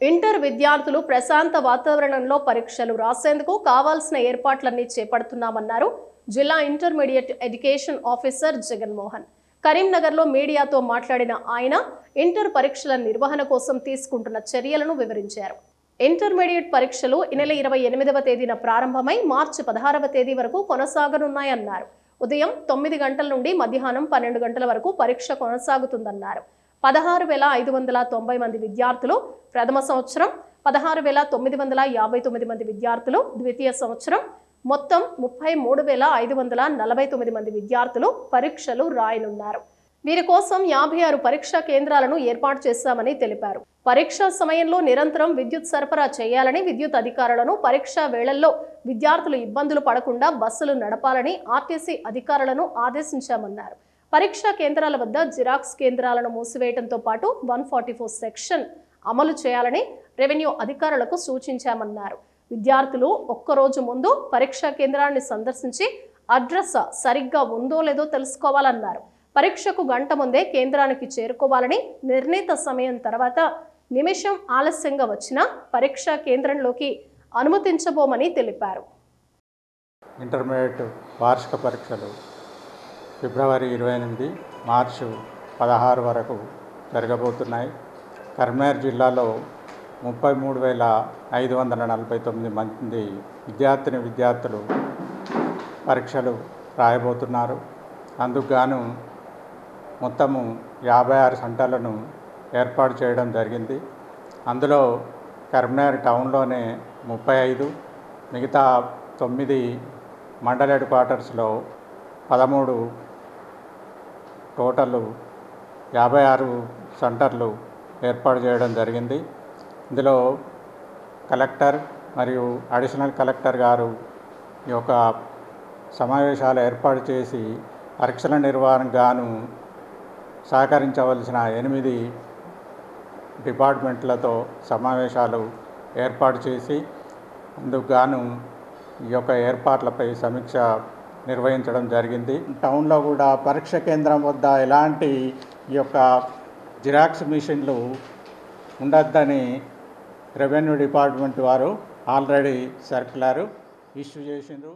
Inter విద్యార్థులు ప్రశాంత వాతావరణంలో పరీక్షలు రాసేందుకు కావాల్సిన ఏర్పాట్లన్నీ చేపడుతున్నామన్నారు జిల్లా ఇంటర్మీడియట్ ఎడ్యుకేషన్ ఆఫీసర్ జగన్మోహన్. కరీంనగర్లో మీడియాతో మాట్లాడిన ఆయన ఇంటర్ పరీక్షల నిర్వహణ కోసం తీసుకుంటున్న చర్యలను వివరించారు. ఇంటర్మీడియట్ పరీక్షలు ఈ నెల ఇరవై ఎనిమిదవ తేదీన ప్రారంభమై మార్చి పదహారవ తేదీ వరకు కొనసాగనున్నాయన్నారు. ఉదయం తొమ్మిది గంటల నుండి మధ్యాహ్నం పన్నెండు గంటల వరకు పరీక్ష కొనసాగుతుందన్నారు. పదహారు వేల ఐదు వందల తొంభై మంది విద్యార్థులు ప్రథమ సంవత్సరం పదహారు వేల తొమ్మిది వందల యాభై తొమ్మిది మంది విద్యార్థులు ద్వితీయ సంవత్సరం మొత్తం ముప్పై మూడు వేల ఐదు వందల నలభై తొమ్మిది మంది విద్యార్థులు పరీక్షలు రాయనున్నారు. వీరి కోసం యాభై ఆరు పరీక్షా కేంద్రాలను ఏర్పాటు చేశామని తెలిపారు. పరీక్షా సమయంలో నిరంతరం విద్యుత్ సరఫరా చేయాలని విద్యుత్ అధికారులను పరీక్షా వేళల్లో విద్యార్థులు ఇబ్బందులు పడకుండా బస్సులు నడపాలని ఆర్టీసీ అధికారులను ఆదేశించామన్నారు. పరీక్షా కేంద్రాల వద్ద జిరాక్స్ కేంద్రాలను మూసివేయడంతో పాటు వన్ ఫార్టీ ఫోర్ సెక్షన్ అమలు చేయాలని రెవెన్యూ అధికారులకు సూచించామన్నారు. విద్యార్థులు ఒక్కరోజు ముందు పరీక్షా కేంద్రాన్ని సందర్శించి అడ్రస్ సరిగ్గా ఉందో లేదో తెలుసుకోవాలన్నారు. పరీక్షకు గంట ముందే కేంద్రానికి చేరుకోవాలని నిర్ణీత సమయం తర్వాత నిమిషం ఆలస్యంగా వచ్చిన పరీక్షా కేంద్రంలోకి అనుమతించబోమని తెలిపారు. ఇంటర్మీడియట్ వార్షిక పరీక్షలు ఫిబ్రవరి ఇరవై ఎనిమిది మార్చి పదహారు వరకు జరగబోతున్నాయి. కర్మేర్ జిల్లాలో ముప్పై మూడు వేల ఐదు వందల నలభై తొమ్మిది మంది విద్యార్థిని విద్యార్థులు పరీక్షలు రాయబోతున్నారు. అందుకుగాను మొత్తము యాభై ఆరు సెంటర్లను ఏర్పాటు చేయడం జరిగింది. అందులో కరీంనగర్ టౌన్లోనే ముప్పై ఐదు మిగతా తొమ్మిది మండల్ హెడ్ క్వార్టర్స్లో పదమూడు టోటల్ యాభై ఆరు సెంటర్లు ఏర్పాటు చేయడం జరిగింది. ఇందులో కలెక్టర్ మరియు అడిషనల్ కలెక్టర్ గారు ఈ యొక్క సమావేశాలు ఏర్పాటు చేసి పరీక్షల నిర్వహణకు గాను సహకరించవలసిన ఎనిమిది డిపార్ట్మెంట్లతో సమావేశాలు ఏర్పాటు చేసి అందుకు గాను ఈ యొక్క ఏర్పాట్లపై సమీక్ష నిర్వహించడం జరిగింది. టౌన్లో కూడా పరీక్ష కేంద్రం వద్ద ఎలాంటి ఈ యొక్క జిరాక్స్ మిషన్లు ఉండొద్దని రెవెన్యూ డిపార్ట్మెంట్ వారు ఆల్రెడీ సర్క్యులర్ ఇష్యూ చేసిండ్రు.